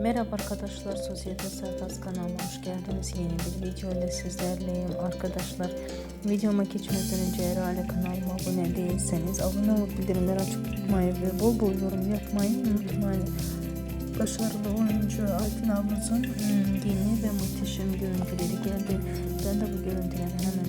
Merhaba arkadaşlar, Sosyete Sertas kanalıma hoş geldiniz. Yeni bir video ile sizlerleyim arkadaşlar. Videoma geçmeden önce eğer hala kanalıma abone değilseniz abone olup bildirimleri açmayı ve bol bol yorum yapmayı unutmayın. Başarılı oyuncu Alpin ablamızın hmm, yeni ve muhteşem görüntüleri geldi. Ben de bu görüntüleri hemen